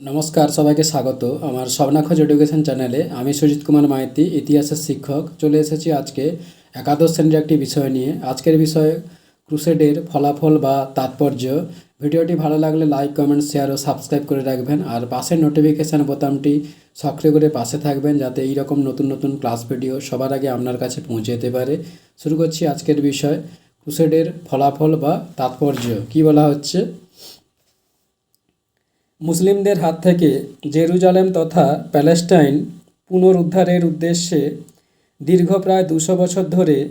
নমস্কার, সবাইকে স্বাগত। আমার স্বর্ণাক্ষজ এডুকেশন চ্যানেলে আমি সুজিত কুমার মাইতি, ইতিহাসের শিক্ষক। চলে এসেছি আজকে একাদশ শ্রেণির একটি বিষয় নিয়ে। আজকের বিষয় ক্রুসেডের ফলাফল বা তাৎপর্য। ভিডিওটি ভালো লাগলে লাইক, কমেন্ট, শেয়ার ও সাবস্ক্রাইব করে রাখবেন। আর পাশের নোটিফিকেশান বোতামটি সক্রিয় করে পাশে থাকবেন যাতে এই রকম নতুন নতুন ক্লাস ভিডিও সবার আগে আপনার কাছে পৌঁছে যেতে পারে। শুরু করছি আজকের বিষয়, ক্রুসেডের ফলাফল বা তাৎপর্য। কি বলা হচ্ছে? মুসলিমদের হাত থেকে জেরুজালেম তথা প্যালেস্টাইন পুনরুদ্ধারের উদ্দেশ্যে দীর্ঘ প্রায় দুশো বছর ধরে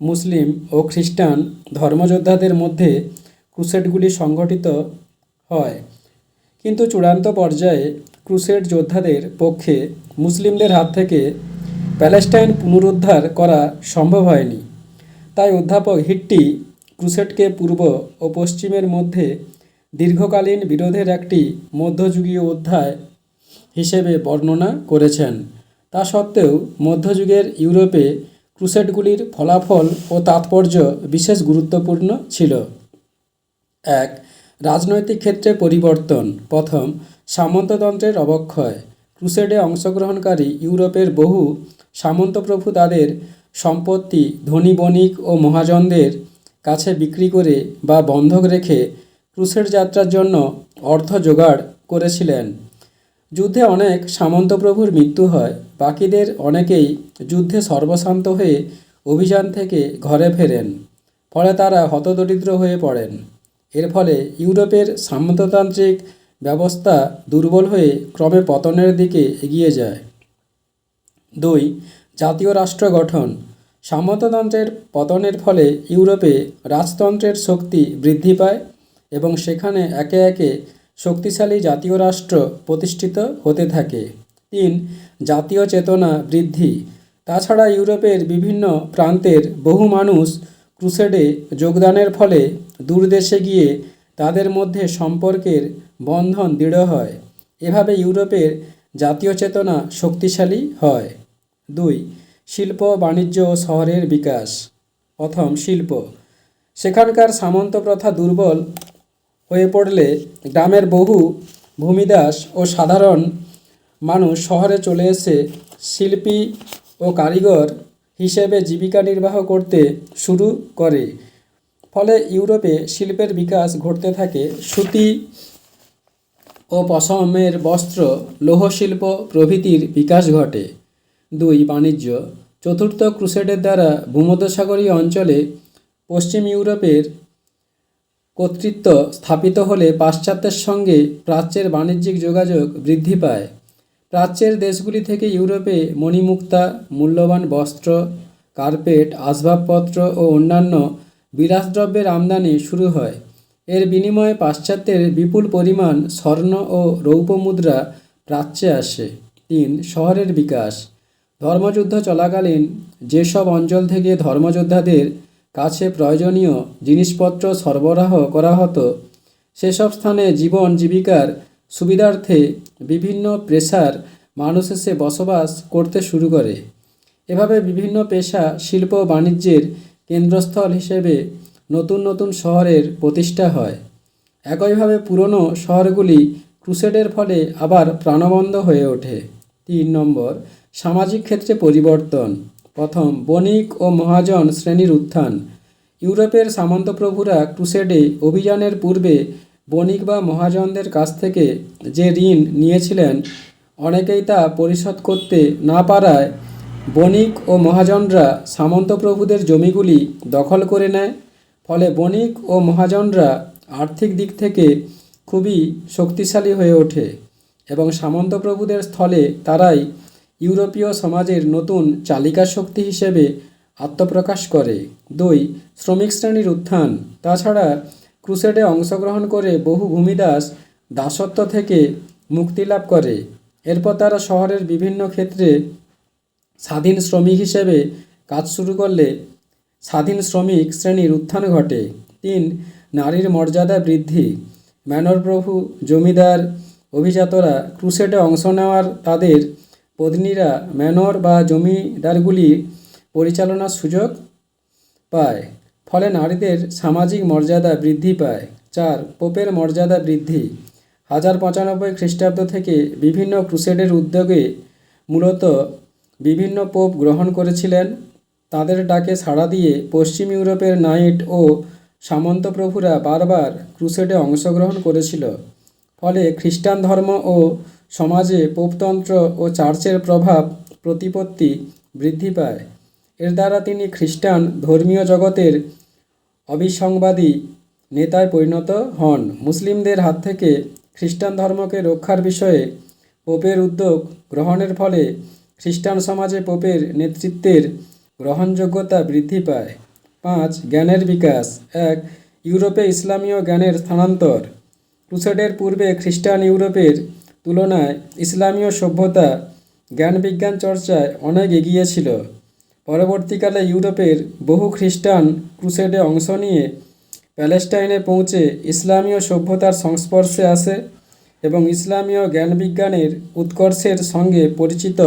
মুসলিম ও খ্রিস্টান ধর্মযোদ্ধাদের মধ্যে ক্রুসেডগুলি সংগঠিত হয়। কিন্তু চূড়ান্ত পর্যায়ে ক্রুসেড যোদ্ধাদের পক্ষে মুসলিমদের হাত থেকে প্যালেস্টাইন পুনরুদ্ধার করা সম্ভব হয়নি। তাই অধ্যাপক হিট্টি ক্রুসেডকে পূর্ব ও পশ্চিমের মধ্যে দীর্ঘকালীন বিরোধের একটি মধ্যযুগীয় অধ্যায় হিসেবে বর্ণনা করেছেন। তা সত্ত্বেও মধ্যযুগের ইউরোপে ক্রুসেডগুলির ফলাফল ও তাৎপর্য বিশেষ গুরুত্বপূর্ণ ছিল। এক, রাজনৈতিক ক্ষেত্রে পরিবর্তন। প্রথম, সামন্ততন্ত্রের অবক্ষয়। ক্রুসেডে অংশগ্রহণকারী ইউরোপের বহু সামন্তপ্রভু তাদের সম্পত্তি ধনী বণিক ও মহাজনদের কাছে বিক্রি করে বা বন্ধক রেখে ক্রুসেড যাত্রার জন্য অর্থ জোগাড় করেছিলেন। যুদ্ধে অনেক সামন্তপ্রভুর মৃত্যু হয়। বাকিদের অনেকেই যুদ্ধে সর্বশান্ত হয়ে অভিযান থেকে ঘরে ফেরেন। ফলে তারা হতদরিদ্র হয়ে পড়েন। এর ফলে ইউরোপের সামন্ততান্ত্রিক ব্যবস্থা দুর্বল হয়ে ক্রমে পতনের দিকে এগিয়ে যায়। দুই, জাতীয় রাষ্ট্র গঠন। সামন্ততন্ত্রের পতনের ফলে ইউরোপে রাজতন্ত্রের শক্তি বৃদ্ধি পায়। এবং সেখানে একে একে শক্তিশালী জাতীয় রাষ্ট্র প্রতিষ্ঠিত হতে থাকে। তিন, জাতীয় চেতনা বৃদ্ধি। তাছাড়া ইউরোপের বিভিন্ন প্রান্তের বহু মানুষ ক্রুসেডে যোগদানের ফলে দূরদেশে গিয়ে তাদের মধ্যে সম্পর্কের বন্ধন দৃঢ় হয়। এভাবে ইউরোপের জাতীয় চেতনা শক্তিশালী হয়। দুই, শিল্প, বাণিজ্য ও শহরের বিকাশ। প্রথম, শিল্প। সেখানকার সামন্ত প্রথা দুর্বল হয়ে পড়লে গ্রামের বহু ভূমিদাস ও সাধারণ মানুষ শহরে চলে এসে শিল্পী ও কারিগর হিসেবে জীবিকা নির্বাহ করতে শুরু করে। ফলে ইউরোপে শিল্পের বিকাশ ঘটতে থাকে। সুতি ও পশমের বস্ত্র, লৌহশিল্প প্রভৃতির বিকাশ ঘটে। দুই, বাণিজ্য। চতুর্থ ক্রুসেডের দ্বারা ভূমধ্যসাগরীয় অঞ্চলে পশ্চিম ইউরোপের কর্তৃত্ব স্থাপিত হলে পাশ্চাত্যের সঙ্গে প্রাচ্যের বাণিজ্যিক যোগাযোগ বৃদ্ধি পায়। প্রাচ্যের দেশগুলি থেকে ইউরোপে মণিমুক্তা, মূল্যবান বস্ত্র, কার্পেট, আসবাবপত্র ও অন্যান্য বিলাসদ্রব্যের আমদানি শুরু হয়। এর বিনিময়ে পাশ্চাত্যের বিপুল পরিমাণ স্বর্ণ ও রৌপ্য মুদ্রা প্রাচ্যে আসে। তিন, শহরের বিকাশ। ধর্মযুদ্ধ চলাকালীন যেসব অঞ্চল থেকে ধর্মযোদ্ধাদের কাছে প্রয়োজনীয় জিনিসপত্র সরবরাহ করা হতো। সেসব স্থানে জীবন জীবিকার সুবিধার্থে বিভিন্ন পেশার মানুষ এসে বসবাস করতে শুরু করে। এভাবে বিভিন্ন পেশা, শিল্প বাণিজ্যের কেন্দ্রস্থল হিসেবে নতুন নতুন শহরের প্রতিষ্ঠা হয়। একইভাবে পুরনো শহরগুলি ক্রুসেডের ফলে আবার প্রাণবন্ধ হয়ে ওঠে। তিন নম্বর, সামাজিক ক্ষেত্রে পরিবর্তন। প্রথম বণিক ও মহাজন শ্রেণির উত্থান। ইউরোপের সামন্তপ্রভুরা ক্রুসেডে অভিযানের পূর্বে বণিক বা মহাজনদের কাছ থেকে যে ঋণ নিয়েছিলেন, অনেকেই তা পরিশোধ করতে না পারায় বণিক ও মহাজনরা সামন্তপ্রভুদের জমিগুলি দখল করে নেয়। ফলে বণিক ও মহাজনরা আর্থিক দিক থেকে খুবই শক্তিশালী হয়ে ওঠে এবং সামন্তপ্রভুদের স্থলে তারাই ইউরোপীয় সমাজের নতুন চালিকা শক্তি হিসেবে আত্মপ্রকাশ করে। দুই, শ্রমিক শ্রেণির উত্থান। তাছাড়া ক্রুসেডে অংশগ্রহণ করে বহু ভূমিদাস দাসত্ব থেকে মুক্তি লাভ করে। এরপর তারা শহরের বিভিন্ন ক্ষেত্রে স্বাধীন শ্রমিক হিসেবে কাজ শুরু করলে স্বাধীন শ্রমিক শ্রেণির উত্থান ঘটে। তিন, নারীর মর্যাদা বৃদ্ধি। ম্যানর প্রভু জমিদার, অভিজাতরা ক্রুসেডে অংশ নেওয়ার তাদের পত্নীরা ম্যানর বা জমিদারগুলি পরিচালনার সুযোগ পায়, ফলে নারীদের সামাজিক মর্যাদা বৃদ্ধি পায়। চার, পোপের মর্যাদা বৃদ্ধি। হাজার পঁচানব্বই খ্রিস্টাব্দ থেকে বিভিন্ন ক্রুসেডের উদ্যোগে মূলত বিভিন্ন পোপ গ্রহণ করেছিলেন। তাদের ডাকে সাড়া দিয়ে পশ্চিম ইউরোপের নাইট ও সামন্ত প্রভুরা বারবার ক্রুসেডে অংশগ্রহণ করেছিল। ফলে খ্রিস্টান ধর্ম ও সমাজে পোপতন্ত্র ও চার্চের প্রভাব প্রতিপত্তি বৃদ্ধি পায়। এর দ্বারা তিনি খ্রিস্টান ধর্মীয় জগতের অবিসংবাদী নেতায় পরিণত হন। মুসলিমদের হাত থেকে খ্রিস্টান ধর্মকে রক্ষার বিষয়ে পোপের উদ্যোগ গ্রহণের ফলে খ্রিস্টান সমাজে পোপের নেতৃত্বের গ্রহণযোগ্যতা বৃদ্ধি পায়। পাঁচ, জ্ঞানের বিকাশ। এক, ইউরোপে ইসলামীয় জ্ঞানের স্থানান্তর। ক্রুসেডের পূর্বে খ্রিস্টান ইউরোপের তুলনায় ইসলামীয় সভ্যতা জ্ঞান বিজ্ঞান চর্চায় অনেক এগিয়ে ছিল। পরবর্তীকালে ইউরোপের বহু খ্রিস্টান ক্রুসেডে অংশ নিয়ে প্যালেস্টাইনে পৌঁছে ইসলামীয় সভ্যতার সংস্পর্শে আসে এবং ইসলামীয় জ্ঞানবিজ্ঞানের উৎকর্ষের সঙ্গে পরিচিত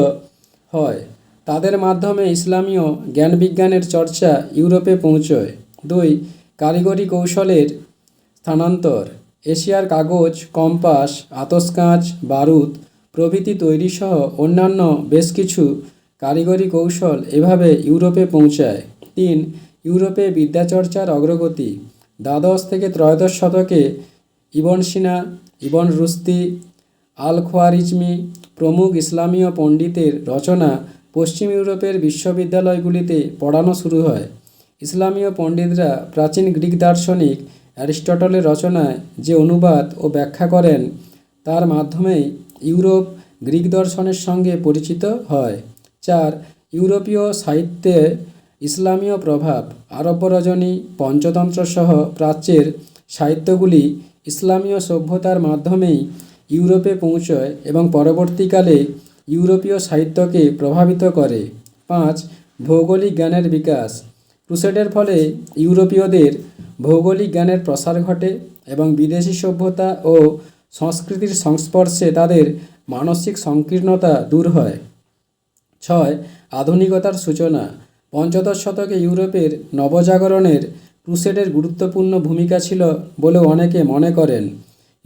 হয়। তাদের মাধ্যমে ইসলামীয় জ্ঞানবিজ্ঞানের চর্চা ইউরোপে পৌঁছয়। দুই, কারিগরি কৌশলের স্থানান্তর। এশিয়ার কাগজ, কম্পাস, আতসকাঁচ, বারুদ প্রভৃতি তৈরিসহ অন্যান্য বেশ কিছু কারিগরি কৌশল এভাবে ইউরোপে পৌঁছায়। তিন, ইউরোপে বিদ্যাচর্চার অগ্রগতি। দ্বাদশ থেকে ত্রয়োদশ শতকে ইবন সিনা, ইবন রুস্তি আল খোয়ারিজমি প্রমুখ ইসলামীয় পণ্ডিতের রচনা পশ্চিম ইউরোপের বিশ্ববিদ্যালয়গুলিতে পড়ানো শুরু হয়। ইসলামীয় পণ্ডিতরা প্রাচীন গ্রিক দার্শনিক অ্যারিস্টটলের রচনায় যে অনুবাদ ও ব্যাখ্যা করেন, তার মাধ্যমেই ইউরোপ গ্রিক দর্শনের সঙ্গে পরিচিত হয় চার ইউরোপীয় সাহিত্যে ইসলামীয় প্রভাব আরব্য রজনী পঞ্চতন্ত্র সহ প্রাচ্যের সাহিত্যগুলি ইসলামীয় সভ্যতার মাধ্যমেই ইউরোপে পৌঁছয় এবং পরবর্তীকালে ইউরোপীয় সাহিত্যকে প্রভাবিত করে। পাঁচ, ভৌগোলিক জ্ঞানের বিকাশ। ক্রুসেডের ফলে ইউরোপীয়দের ভৌগোলিক জ্ঞানের প্রসার ঘটে এবং বিদেশি সভ্যতা ও সংস্কৃতির সংস্পর্শে তাদের মানসিক সংকীর্ণতা দূর হয়। ছয়, আধুনিকতার সূচনা। পঞ্চদশ শতকে ইউরোপের নবজাগরণের ক্রুসেডের গুরুত্বপূর্ণ ভূমিকা ছিল বলেও অনেকে মনে করেন।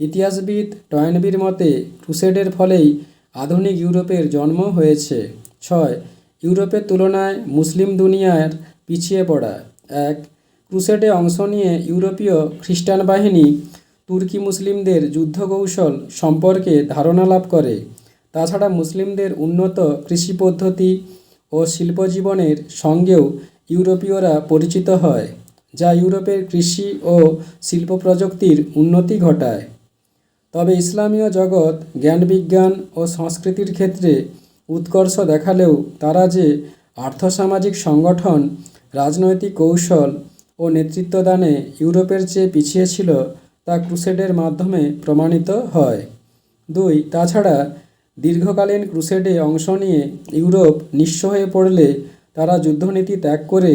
ইতিহাসবিদ টয়েনবির মতে, ক্রুসেডের ফলেই আধুনিক ইউরোপের জন্ম হয়েছে। ছয় ইউরোপের তুলনায় মুসলিম দুনিয়ার পিছিয়ে পড়া এক ক্রুসেডে অংশ নিয়ে ইউরোপীয় খ্রিস্টান বাহিনী তুর্কি মুসলিমদের যুদ্ধ কৌশল সম্পর্কে ধারণা লাভ করে। তাছাড়া মুসলিমদের উন্নত কৃষি পদ্ধতি ও শিল্পজীবনের সঙ্গেও ইউরোপীয়রা পরিচিত হয়, যা ইউরোপের কৃষি ও শিল্প প্রযুক্তির উন্নতি ঘটায়। তবে ইসলামীয় জগৎ জ্ঞানবিজ্ঞান ও সংস্কৃতির ক্ষেত্রে উৎকর্ষ দেখালেও তারা যে আর্থসামাজিক সংগঠন, রাজনৈতিক কৌশল ও নেতৃত্বদানে ইউরোপের চেয়ে পিছিয়ে ছিল, তা ক্রুসেডের মাধ্যমে প্রমাণিত হয়। দুই, তাছাড়া দীর্ঘকালীন ক্রুসেডে অংশ নিয়ে ইউরোপ নিঃস্ব হয়ে পড়লে তারা যুদ্ধনীতি ত্যাগ করে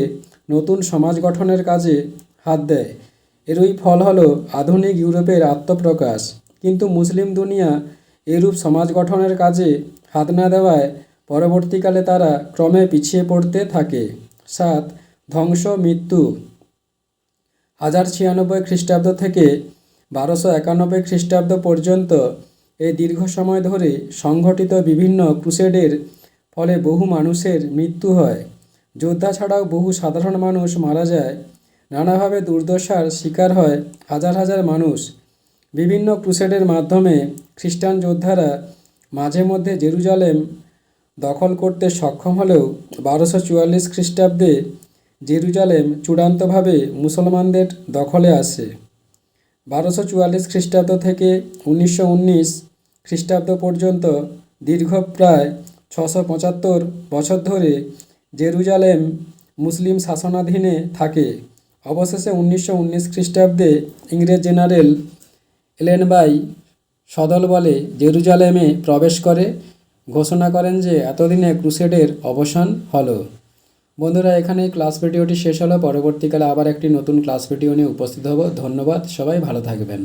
নতুন সমাজ গঠনের কাজে হাত দেয়। এরই ফল হলো আধুনিক ইউরোপের আত্মপ্রকাশ। কিন্তু মুসলিম দুনিয়া এরূপ সমাজ গঠনের কাজে হাত না দেওয়ায় পরবর্তীকালে তারা ক্রমে পিছিয়ে পড়তে থাকে। সাত, ধ্বংস মৃত্যু। হাজার ছিয়ানব্বই খ্রিস্টাব্দ থেকে বারোশো একানব্বই খ্রিস্টাব্দ পর্যন্ত এই দীর্ঘ সময় ধরে সংঘটিত বিভিন্ন ক্রুসেডের ফলে বহু মানুষের মৃত্যু হয়। যোদ্ধা ছাড়াও বহু সাধারণ মানুষ মারা যায়। নানাভাবে দুর্দশার শিকার হয় হাজার হাজার মানুষ। বিভিন্ন ক্রুসেডের মাধ্যমে খ্রিস্টান যোদ্ধারা মাঝে মধ্যে জেরুজালেম দখল করতে সক্ষম হলেও বারোশো চুয়াল্লিশ খ্রিস্টাব্দে জেরুজালেম চূড়ান্তভাবে মুসলমানদের দখলে আসে। বারোশো চুয়াল্লিশ খ্রিস্টাব্দ থেকে উনিশশো উনিশ খ্রিস্টাব্দ পর্যন্ত দীর্ঘ প্রায় ছশো পঁচাত্তর বছর ধরে জেরুজালেম মুসলিম শাসনাধীনে থাকে। অবশেষে উনিশশো উনিশ খ্রিস্টাব্দে ইংরেজ জেনারেল এলেনবাই সদলবলে জেরুজালেমে প্রবেশ করে, ঘোষণা করেন যে এতদিনে ক্রুসেডের অবসান হলো। বন্ধুরা, এখানে ক্লাস ভিডিওটি শেষ হলো। পরবর্তীকালে আবার একটি নতুন ক্লাস ভিডিও নিয়ে উপস্থিত হব। ধন্যবাদ, সবাই ভালো থাকবেন।